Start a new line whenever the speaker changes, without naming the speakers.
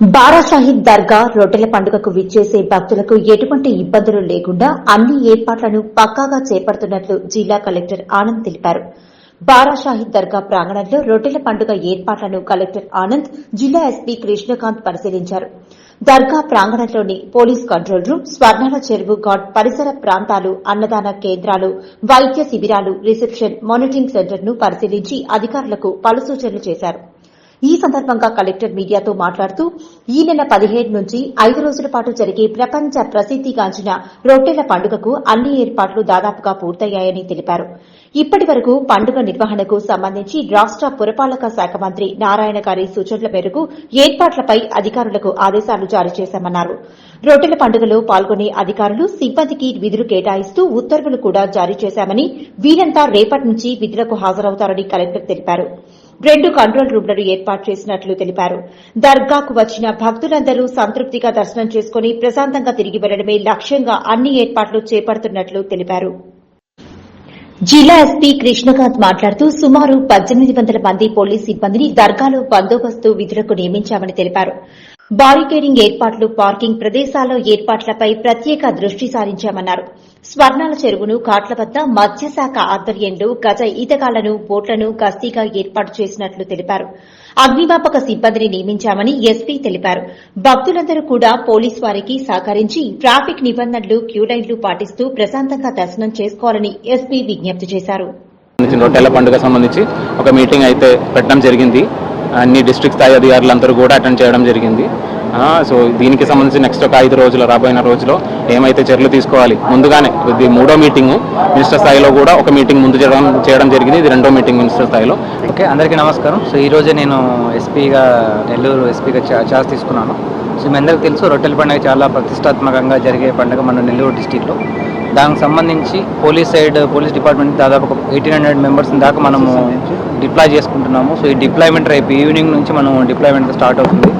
బారాషాహిద్ దర్గా రొట్టెల పండుగకు విచ్చేసే భక్తులకు ఎటువంటి ఇబ్బందులు లేకుండా అన్ని ఏర్పాట్లను పక్కాగా చేపడుతున్నట్లు జిల్లా కలెక్టర్ ఆనంద్ తెలిపారు. బారాషాహిద్ దర్గా ప్రాంగణంలో రొట్టెల పండుగ ఏర్పాట్లను కలెక్టర్ ఆనంద్ జిల్లా ఎస్పీ కృష్ణకాంత్ పరిశీలించారు. దర్గా ప్రాంగణంలోని police control room Swarnala Cheruvu ghat పరిసర ప్రాంతాలు అన్నదాన కేంద్రాలు వైద్య శిబిరాలు రిసెప్షన్ మానిటరింగ్ సెంటర్ను పరిశీలించి అధికారులకు పలు సూచనలు చేశారు. ఈ సందర్భంగా కలెక్టర్ మీడియాతో మాట్లాడుతూ ఈ నెల పదిహేడు నుంచి ఐదు రోజుల పాటు జరిగే ప్రపంచ ప్రసిద్దిగాంచిన రొట్టెల పండుగకు అన్ని ఏర్పాట్లు దాదాపుగా పూర్తయ్యాయని తెలిపారు. ఇప్పటి వరకు పండుగ నిర్వహణకు సంబంధించి రాష్ట పురపాలక శాఖ మంత్రి నారాయణ గారి సూచనల మేరకు ఏర్పాట్లపై అధికారులకు ఆదేశాలు జారీ చేశామన్నారు. రొట్టెల పండుగలో పాల్గొనే అధికారులు సిబ్బందికి విధులు కేటాయిస్తూ ఉత్తర్వులు కూడా జారీ చేశామని వీరంతా రేపటి నుంచి విధులకు హాజరవుతారని కలెక్టర్ తెలిపారు. రెండు కంట్రోల్ రూమ్లను ఏర్పాటు చేసినట్లు తెలిపారు. దర్గాకు వచ్చిన భక్తులందరూ సంతృప్తిగా దర్శనం చేసుకుని ప్రశాంతంగా తిరిగి వెళ్ళడమే లక్ష్యంగా అన్ని ఏర్పాట్లు చేపడుతున్నట్లు తెలిపారు. జిల్లా ఎస్పీ కృష్ణకాంత్ మాట్లాడుతూ సుమారు పద్దెనిమిది వందల మంది పోలీస్ సిబ్బందిని దర్గాలో బందోబస్తు విధులకు నియమించామని తెలిపారు. బారికేడింగ్ ఏర్పాట్లు పార్కింగ్ ప్రదేశాల్లో ఏర్పాట్లపై ప్రత్యేక దృష్టి సారించామన్నారు. స్వర్ణాల చెరువును కాట్ల వద్ద మత్స్యశాఖ ఆధ్వర్యంలో గజ ఈతగాళ్ళను బోట్లను గస్తీగా ఏర్పాటు చేసినట్లు తెలిపారు. అగ్నిమాపక సిబ్బందిని నియమించామని ఎస్పీ తెలిపారు. భక్తులందరూ కూడా పోలీస్ వారికి సహకరించి ట్రాఫిక్ నిబంధనలు క్యూలైన్లు పాటిస్తూ ప్రశాంతంగా దర్శనం చేసుకోవాలని ఎస్పీ విజ్ఞప్తి చేశారు.
రొట్టెల పండుగ సంబంధించి ఒక మీటింగ్ అయితే పెట్టడం జరిగింది. అన్ని డిస్ట్రిక్ట్ స్థాయి అధికారులందరూ కూడా అటెండ్ చేయడం జరిగింది. సో దీనికి సంబంధించి నెక్స్ట్ ఒక ఐదు రోజులు రాబోయిన రోజులో ఏమైతే చర్యలు తీసుకోవాలి ముందుగానే ఇది మూడో మీటింగ్ మినిస్టర్ స్థాయిలో కూడా ఒక మీటింగ్ ముందు చేయడం చేయడం జరిగింది. ఇది రెండో మీటింగ్ మినిస్టర్ స్థాయిలో.
ఓకే అందరికీ నమస్కారం. సో ఈ రోజే నేను ఎస్పీగా నెల్లూరు ఎస్పీగా చా- ఛార్జ్ తీసుకున్నాను. సో మీ అందరికీ తెలుసు రొట్టెల పండుగ చాలా ప్రతిష్టాత్మకంగా జరిగే పండుగ మన నెల్లూరు డిస్టిక్లో దానికి సంబంధించి పోలీస్ సైడ్ పోలీస్ డిపార్ట్మెంట్ దాదాపు ఒక ఎయిటీన్ హండ్రెడ్ మెంబర్స్ దాకా మనము డిప్లాయ్ చేసుకుంటున్నాము. సో ఈ డిప్లాయ్మెంట్ రేపు ఈవినింగ్ నుంచి మనం డిప్లాయ్మెంట్ స్టార్ట్ అవుతుంది.